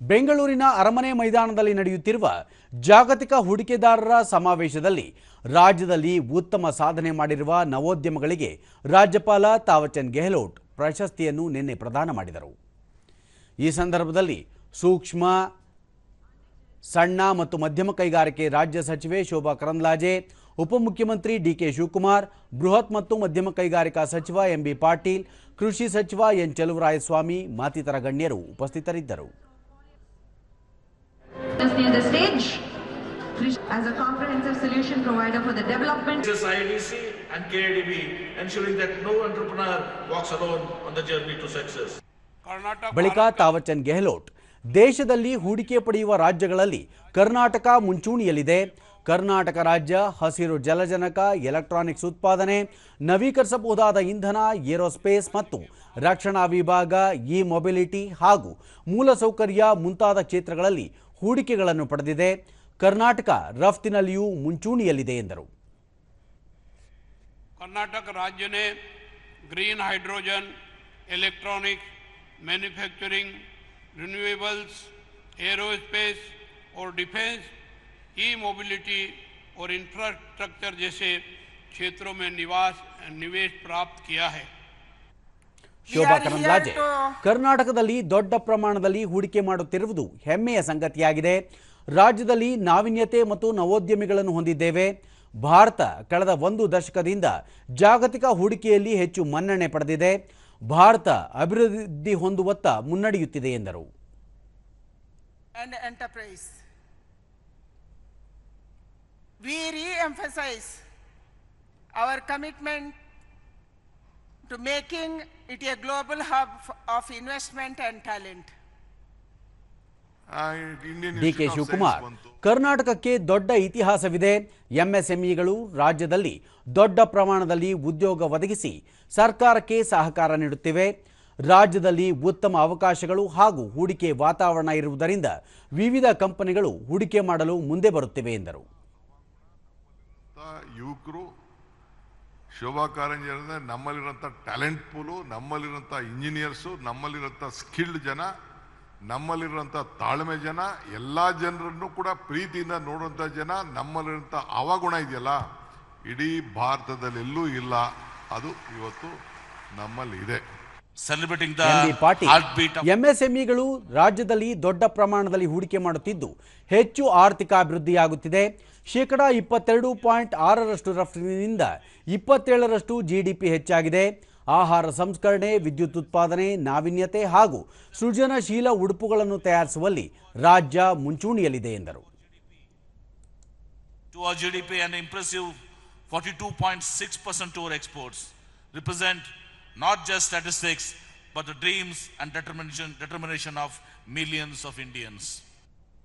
ಬೆಂಗಳೂರಿನ ಅರಮನೆ ಮೈದಾನದಲ್ಲಿ ನಡೆಯುತ್ತಿರುವ ಜಾಗತಿಕ ಹೂಡಿಕೆದಾರರ ಸಮಾವೇಶದಲ್ಲಿ ರಾಜ್ಯದಲ್ಲಿ ಉತ್ತಮ ಸಾಧನೆ ಮಾಡಿರುವ ನವೋದ್ಯಮಗಳಿಗೆ ರಾಜ್ಯಪಾಲ ತಾವಚಂದ್ ಗೆಹ್ಲೋಟ್ ಪ್ರಶಸ್ತಿಯನ್ನು ನಿನ್ನೆ ಪ್ರದಾನ ಮಾಡಿದರು. ಈ ಸಂದರ್ಭದಲ್ಲಿ ಸೂಕ್ಷ್ಮ, ಸಣ್ಣ ಮತ್ತು ಮಧ್ಯಮ ಕೈಗಾರಿಕೆ ರಾಜ್ಯ ಸಚಿವೆ ಶೋಭಾ ಕರಂದ್ಲಾಜೆ, ಉಪಮುಖ್ಯಮಂತ್ರಿ ಡಿಕೆ ಶಿವಕುಮಾರ್, ಬೃಹತ್ ಮತ್ತು ಮಧ್ಯಮ ಕೈಗಾರಿಕಾ ಸಚಿವ ಎಂಬಿ ಪಾಟೀಲ್, ಕೃಷಿ ಸಚಿವ ಎನ್. ಚಲುವರಾಯಸ್ವಾಮಿ, ಮತ್ತಿತರ ಗಣ್ಯರು ಉಪಸ್ಥಿತರಿದ್ದರು. Near the stage, as a comprehensive solution provider for the development This is IDC and KADB ensuring that no entrepreneur walks alone on the journey to success. ಬಳಿಕ ತಾವಚಂದ್ ಗೆಹ್ಲೋಟ್ ದೇಶದಲ್ಲಿ ಹೂಡಿಕೆ ಪಡೆಯುವ ರಾಜ್ಯಗಳಲ್ಲಿ ಕರ್ನಾಟಕ ಮುಂಚೂಣಿಯಲ್ಲಿದೆ ಕರ್ನಾಟಕ ರಾಜ್ಯ ಹಸಿರು ಜಲಜನಕ ಎಲೆಕ್ಟ್ರಾನಿಕ್ಸ್ ಉತ್ಪಾದನೆ ನವೀಕರಿಸಬಹುದಾದ ಇಂಧನ ಏರೋಸ್ಪೇಸ್ ಮತ್ತು ರಕ್ಷಣಾ ವಿಭಾಗ ಇ ಮೊಬಿಲಿಟಿ ಹಾಗೂ ಮೂಲಸೌಕರ್ಯ ಮುಂತಾದ ಕ್ಷೇತ್ರಗಳಲ್ಲಿ ಹೂಡಿಕೆಗಳನ್ನು ಪಡೆದಿದೆ ಕರ್ನಾಟಕ ರಫ್ತಿನಲ್ಲಿಯೂ ಮುಂಚೂಣಿಯಲ್ಲಿದೆ ಎಂದರು कर्नाटक राज्य ने green hydrogen electronics manufacturing renewables aerospace और डिफेंस ई मोबिलिटी और इंफ्रास्ट्रक्चर जैसे क्षेत्रों में निवास निवेश प्राप्त किया है ಶೋಭಾ ಕರಂದ್ಲಾಜೆ ಕರ್ನಾಟಕದಲ್ಲಿ ದೊಡ್ಡ ಪ್ರಮಾಣದಲ್ಲಿ ಹೂಡಿಕೆ ಮಾಡುತ್ತಿರುವುದು ಹೆಮ್ಮೆಯ ಸಂಗತಿಯಾಗಿದೆ ರಾಜ್ಯದಲ್ಲಿ ನಾವೀನ್ಯತೆ ಮತ್ತು ನವೋದ್ಯಮಿಗಳನ್ನು ಹೊಂದಿದ್ದೇವೆ ಭಾರತ ಕಳೆದ ಒಂದು ದಶಕದಿಂದ ಜಾಗತಿಕ ಹೂಡಿಕೆಯಲ್ಲಿ ಹೆಚ್ಚು ಮನ್ನಣೆ ಪಡೆದಿದೆ ಭಾರತ ಅಭಿವೃದ್ಧಿ ಹೊಂದುವತ್ತ ಮುನ್ನಡೆಯುತ್ತಿದೆ ಎಂದರು and enterprise. We re-emphasize our commitment to making it a global hub of investment and talent. DK Shivakumar ಕರ್ನಾಟಕಕ್ಕೆ ದೊಡ್ಡ ಇತಿಹಾಸವಿದೆ. ಎಂಎಸ್ಎಂಇಗಳು ರಾಜ್ಯದಲ್ಲಿ ದೊಡ್ಡ ಪ್ರಮಾಣದಲ್ಲಿ ಉದ್ಯೋಗ ಒದಗಿಸಿ ಸರ್ಕಾರಕ್ಕೆ ಸಹಕಾರ ನೀಡುತ್ತಿವೆ. ರಾಜ್ಯದಲ್ಲಿ ಉತ್ತಮ ಅವಕಾಶಗಳು ಹಾಗೂ ಹೂಡಿಕೆ ವಾತಾವರಣ ಇರುವುದರಿಂದ ವಿವಿಧ ಕಂಪನಿಗಳು ಹೂಡಿಕೆ ಮಾಡಲು ಮುಂದೆ ಬರುತ್ತಿವೆ ಎಂದರು. ಯುವಕರು, ಶೋಭಾ ಕಾರಂಜಿ ಅಂದ್ರೆ ನಮ್ಮಲ್ಲಿರೋಂಥ ಟ್ಯಾಲೆಂಟ್ ಪೂಲು ನಮ್ಮಲ್ಲಿರೋಂಥ ಇಂಜಿನಿಯರ್ಸು ನಮ್ಮಲ್ಲಿರೋಂಥ ಸ್ಕಿಲ್ಡ್ ಜನ ನಮ್ಮಲ್ಲಿರೋಂಥ ತಾಳ್ಮೆ ಜನ, ಎಲ್ಲ ಜನರನ್ನು ಕೂಡ ಪ್ರೀತಿಯಿಂದ ನೋಡುವಂಥ ಜನ ನಮ್ಮಲ್ಲಿರೋಂಥ ಅವಗುಣ ಇದೆಯಲ್ಲ? ಇಡೀ ಭಾರತದಲ್ಲೆಲ್ಲೂ ಇಲ್ಲ. ಅದು ಇವತ್ತು ನಮ್ಮಲ್ಲಿ ಎಂಎಸ್ಎಂಇಗಳು ರಾಜ್ಯದಲ್ಲಿ ದೊಡ್ಡ ಪ್ರಮಾಣದಲ್ಲಿ ಹೂಡಿಕೆ ಮಾಡುತ್ತಿದ್ದು ಹೆಚ್ಚು ಆರ್ಥಿಕ ಅಭಿವೃದ್ಧಿಯಾಗುತ್ತಿದೆ. ಶೇಕಡಾ ಇಪ್ಪತ್ತೆರಡು ಪಾಯಿಂಟ್ ಆರರಷ್ಟು ರಫ್ತಿನಿಂದ ಇಪ್ಪತ್ತೇಳರಷ್ಟು ಜಿಡಿಪಿ ಹೆಚ್ಚಾಗಿದೆ. ಆಹಾರ ಸಂಸ್ಕರಣೆ ವಿದ್ಯುತ್ ಉತ್ಪಾದನೆ ನಾವೀನ್ಯತೆ ಹಾಗೂ ಸೃಜನಶೀಲ ಉಡುಪುಗಳನ್ನು ತಯಾರಿಸುವಲ್ಲಿ ರಾಜ್ಯ ಮುಂಚೂಣಿಯಲ್ಲಿದೆ ಎಂದರು. To our GDP impressive impressive 42.6% to our exports represent not just statistics but the dreams and determination, determination of millions of Indians.